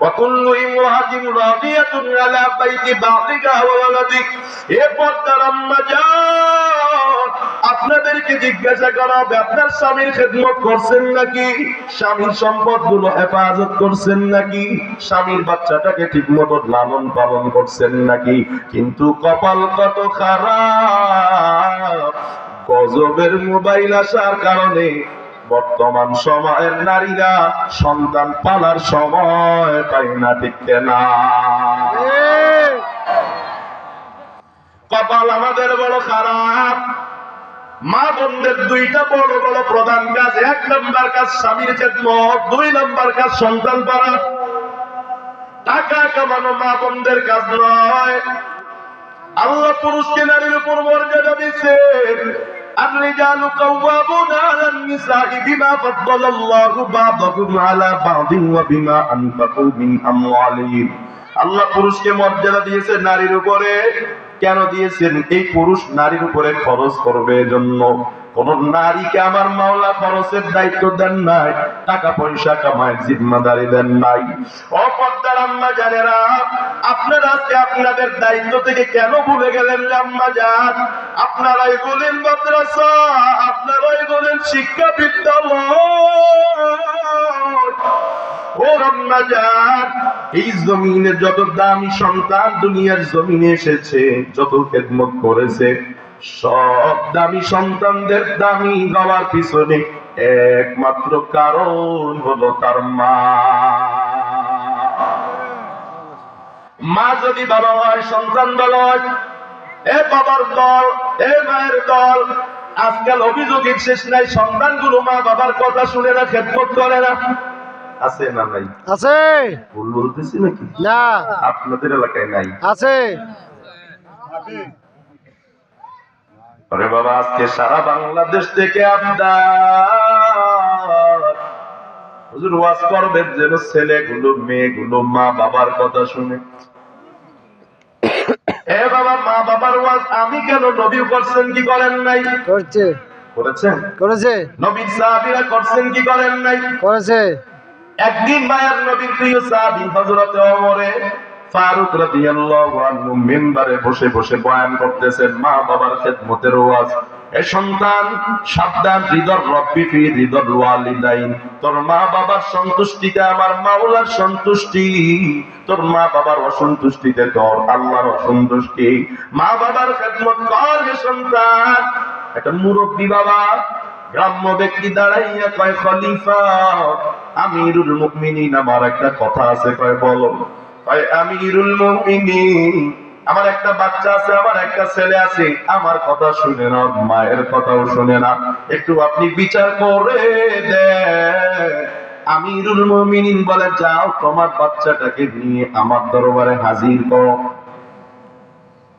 وكل امرأة راضية على بيت بعضها وولدك এ পর্দার আম্মা যান আপনাদেরকে জিজ্ঞাসা করা হবে আপনার স্বামীর খেদমত করছেন নাকি স্বামীর সম্পদ গুলো হেফাজত করছেন নাকি স্বামীর বাচ্চাটাকে ঠিক মতো লালন পালন করছেন নাকি কিন্তু কপাল কত খারাপ গজবের মোবাইল আসার কারণে বর্তমান সময়ের নারীরা সন্তান পালার সময় পায় না ঠিক না কপাল আমাদের বড় খারাপ। মা বোনদের দুইটা বড় বড় প্রধান কাজ, এক নম্বর কাজ স্বামীর খেদমত, দুই নম্বর কাজ সন্তান পাড়া টাকা কামানো মা বোনদের কাজ নয়। আল্লাহ পুরুষকে নারীর উপর মর্যাদা দিচ্ছেন الرجال قوامون على النساء بما فضل الله بعضهم على بعض وبما أنفقوا من أموالهم আল্লাহ পুরুষকে মর্যাদা দিয়েছে নারীর উপরে কেন দিয়েছেন এই পুরুষ নারীর উপরে খরচ করবে এজন্য কোন নারীকে আমার মাওলা খরচের দায়িত্ব দেন নাই টাকা পয়সা কামায় জিম্মাদারি দেন নাই। অপর্দার আম্মা জানেরা, আপনারা আজকে আপনাদের দায়িত্ব থেকে কেন ভুলে গেলেন আম্মা যান আপনারাই বলেন মাদ্রাসা আপনারাই বলেন শিক্ষা বিদ্যালয় ও রম্মাজান এই জমিনে যত দামি সন্তান দুনিয়ার জমিনে এসেছে, যত খেদমত করেছে সব দামি সন্তানদের দামি হওয়ার পিছনে একমাত্র কারণ হলো তার মা। মা যদি ভালো হয় সন্তান ভালো হয় এ বাবার দল এ মায়ের দল আজকাল অভিযোগের শেষ নাই সন্তানগুলো মা বাবার কথা শুনে না খেদমত করে না। আছে না নাই? আছে। ভুল বলতেছি নাকি? না। আপনাদের এলাকায় নাই? আছে। আরে বাবা আজকে সারা বাংলাদেশ থেকে আপনার হুজুর ওয়াজ করবেন যেন ছেলেগুলো মেয়েগুলো মা বাবার কথা শুনে। এ বাবা মা বাবার ওয়াজ আমি কেন নবী করছেন কি করেন নাই? করছে। করেছেন? করেছে। নবীর সাহাবীরা করছেন কি করেন নাই? করেছে। একদিন মায়ার নবীর প্রিয় সাহাবী হযরত ওমরে ফারুক রাদিয়াল্লাহু আনহু মিম্বারে বসে বসে বয়ান করতেছেন মা বাবার খেদমতের ওয়াজ। এ সন্তান, সাবধান হৃদর রব্বি ফি হৃদর ওয়ালিদাইন। তোর মা বাবার সন্তুষ্টিতে আমার মাওলার সন্তুষ্টি। তোর মা বাবার অসন্তুষ্টিতে তোর আল্লাহর অসন্তুষ্টি। মা বাবার খেদমত কর হে সন্তান। একটা মুরব্বী বাবা, গ্রাম্য ব্যক্তি দাঁড়াইয়া কয়, খলিফা, আমিরুল মুমিনিন, আমার একটা কথা আছে, কয়, বলো। আমিরুল মুমিনিন। আমার একটা বাচ্চা আছে আমার একটা ছেলে আছে। আমার কথা শুনে না মায়ের কথাও শুনে না। একটু আপনি বিচার করে দেন। আমিরুল মুমিনিন বলে যাও তোমার বাচ্চাটাকে নিয়ে আমার দরবারে হাজির করো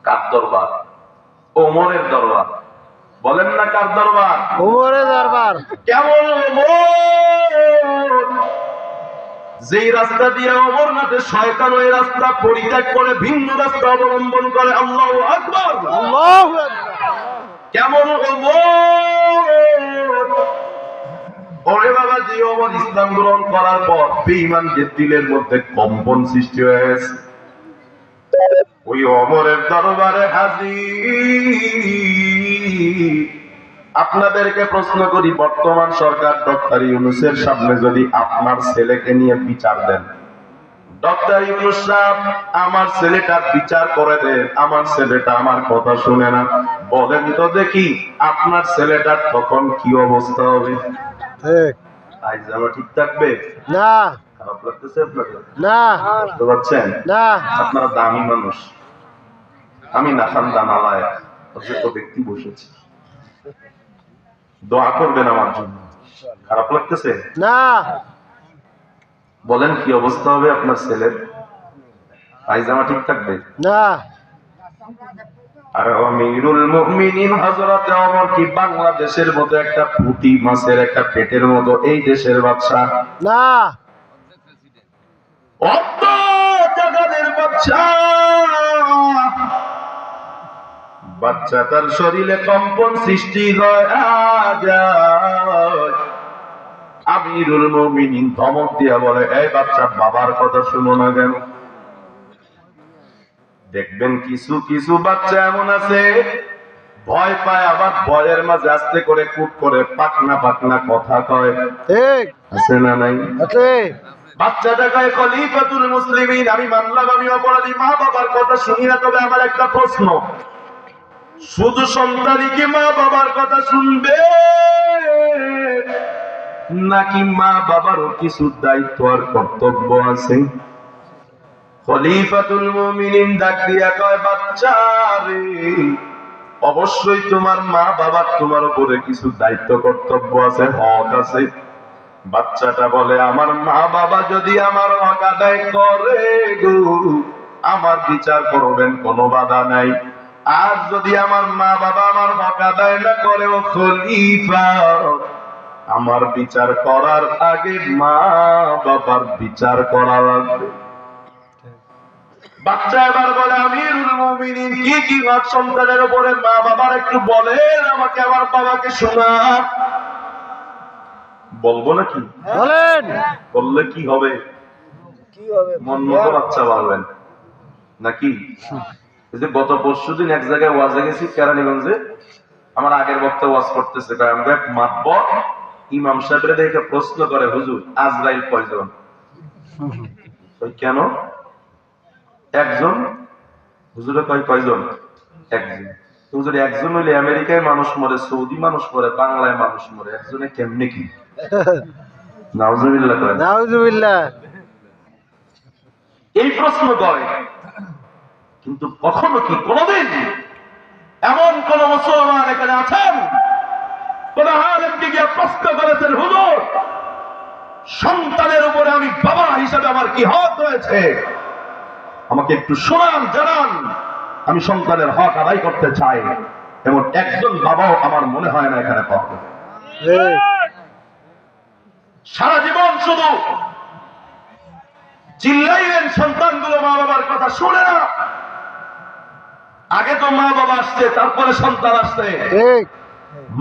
কার দরবার? ওমরের দরবার। বলেন না কার দরবার? উমরে দরবার। কেমন? যেই রাস্তা দিয়ে অমরনাথের শয়তান ওই রাস্তা পরিত্যাগ করে ভিন্ন রাস্তা অবলম্বন করে আল্লাহ আকবর। কেমন ওরে বাবা যে অমর ইসলাম গ্রহণ করার পর বেঈমানদের দিলের মধ্যে কম্পন সৃষ্টি হয়ে গেছে। ওই অমরের দরবারে হাজির। আপনাদেরকে প্রশ্ন করি বর্তমান সরকার ডক্টর ইউনুসের সামনে যদি আপনার ছেলেকে নিয়ে বিচার দেন। ডক্টর ইউনুস সাহেব আমার ছেলেটার বিচার করে দেন আমার ছেলেটা আমার কথা শুনে না। বলেন তো দেখি আপনার ছেলেটার তখন কি অবস্থা হবে? ঠিক। আজ আমার ঠিক থাকবে? না। খারাপ লাগতেছে না। বুঝতে পারছেন? না। আপনারা দামি মানুষ। আমি না খান্দা নালায় অযোগ্য ব্যক্তি বসেছি। দোয়া করবেন আমার জন্য। খারাপ লাগতেছে? না। বলেন কি অবস্থা হবে আপনার ছেলের? পায়জামা ঠিক থাকবে? না। আর আমিরুল মুমিনিন হযরত ওমর কি বাংলাদেশের মতো একটা পুঁটি মাছের একটা পেটের মতো এই দেশের বাদশা না। অত জাগাদের বাচ্চা বাচ্চা তার শরীরে কম্পন সৃষ্টি হয় আমিরুল মুমিনিন ধমক দিয়া বলে এই বাচ্চা বাবার কথা শুনো না কেন? দেখবেন কিছু কিছু বাচ্চা এমন আছে ভয় পায় আবার ভয়ের মাঝে আস্তে করে কুট করে পাকনা পাকনা কথা কয়। ঠিক। আছে না নাই? আছে। বাচ্চাটা কয় খলিফাতুল মুসলিমিন আমি মানলাম আমি অপরাধী মা বাবার কথা শুনি না তবে আমার একটা প্রশ্ন। শুধু সন্তানই মা বাবার কথা শুনবে? নাকি মা বাবারও কিছু দায়িত্ব আর কর্তব্য আছে? খলিফাতুল মুমিনিন ডাক কয়, বাচ্চা রে, অবশ্যই তোমার মা বাবার তোমার উপরে কিছু দায়িত্ব, কর্তব্য আছে, হক আছে। বাচ্চাটা বলে, আমার মা বাবা যদি আমার হক আদায় করে গো, আমার বিচার করবেন, কোনো বাধা নাই। আর যদি আমার মা বাবা আমার হক আদায় না করে ও খলিফা আমার বিচার করার আগে মা বাবার বিচার করা লাগবে। বাচ্চা এবার বলে আমিরুল মুমিনিন কি কি হক সন্তানের উপরে মা বাবার একটু বলেন আমাকে আমার বাবাকে শোনা। বলব নাকি? বলেন। বললে কি হবে? কি হবে? মন মতো বাচ্চা পারবেন নাকি? যে গত পরশু দিন এক জায়গায় ওয়াজে গেছি কেরানীগঞ্জে। আমার আগের বক্তা ওয়াজ করতেছে আমরা এক মাতবর ইমাম সাহেবের দেখে প্রশ্ন করে হুজুর আজরাইল কয়জন? কেন? একজন? হুজুরে কয় কয়জন? একজন। হুজুর একজন হইলে আমেরিকায় মানুষ মরে সৌদি মানুষ মরে বাংলায় মানুষ মরে একজনে কেমনে কি? নাউজুবিল্লাহ নাউজুবিল্লাহ এই প্রশ্ন করে। কিন্তু কখনো কি কোনদিন এমন কোন মুসলমান এখানে আছেন? কোন আলেমকে গিয়ে প্রশ্ন করেছেন, হুজুর, সন্তানের উপরে আমি বাবা আমার কি হক রয়েছে? আমাকে একটু শোনান, জানান। আমি সন্তানের হক আদায় করতে চাই। এমন একজন বাবাও আমার মনে হয় না এখানে পাবো সারা জীবন শুধু চিল্লাইলেন সন্তানগুলো মা বাবার কথা শুনে না। আগে তো মা বাবা আসছে তারপরে সন্তান আসছে।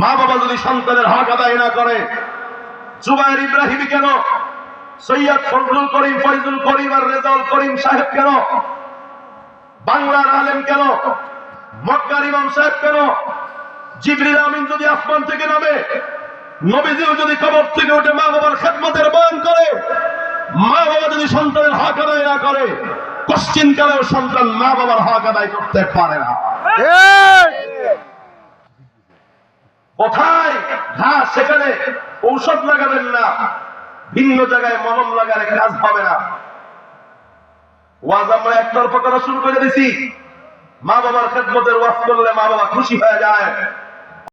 মা বাবা যদি সন্তানের হক আদায় না করে জুবাইর ইব্রাহিম কেন? সৈয়দ ফজলুল করিম ফয়জুল করিম আর রেজাউল করিম সাহেব কেন? বাংলার আলেম কেন? মক্কার ইমাম সাহেব কেন? জিবরিল আমিন যদি আসমান থেকে নামে নবীজিও যদি কবর থেকে উঠে মা বাবার খেদমতের বয়ন করে মা বাবা যদি সন্তানের হক আদায় না করে পশ্চিম কালেও সন্তান মা বাবার হক আদায় করতে পারে না। কোথায়? ঘাস সেখানে ঔষধ লাগাবেন না। ভিন্ন জায়গায় মলম লাগালে কাজ হবে না। ওয়াজ আমরা একতরফা করা শুরু করে দিছি। মা বাবার খেদমতের ওয়াজ করলে মা বাবা খুশি হয়ে যায়।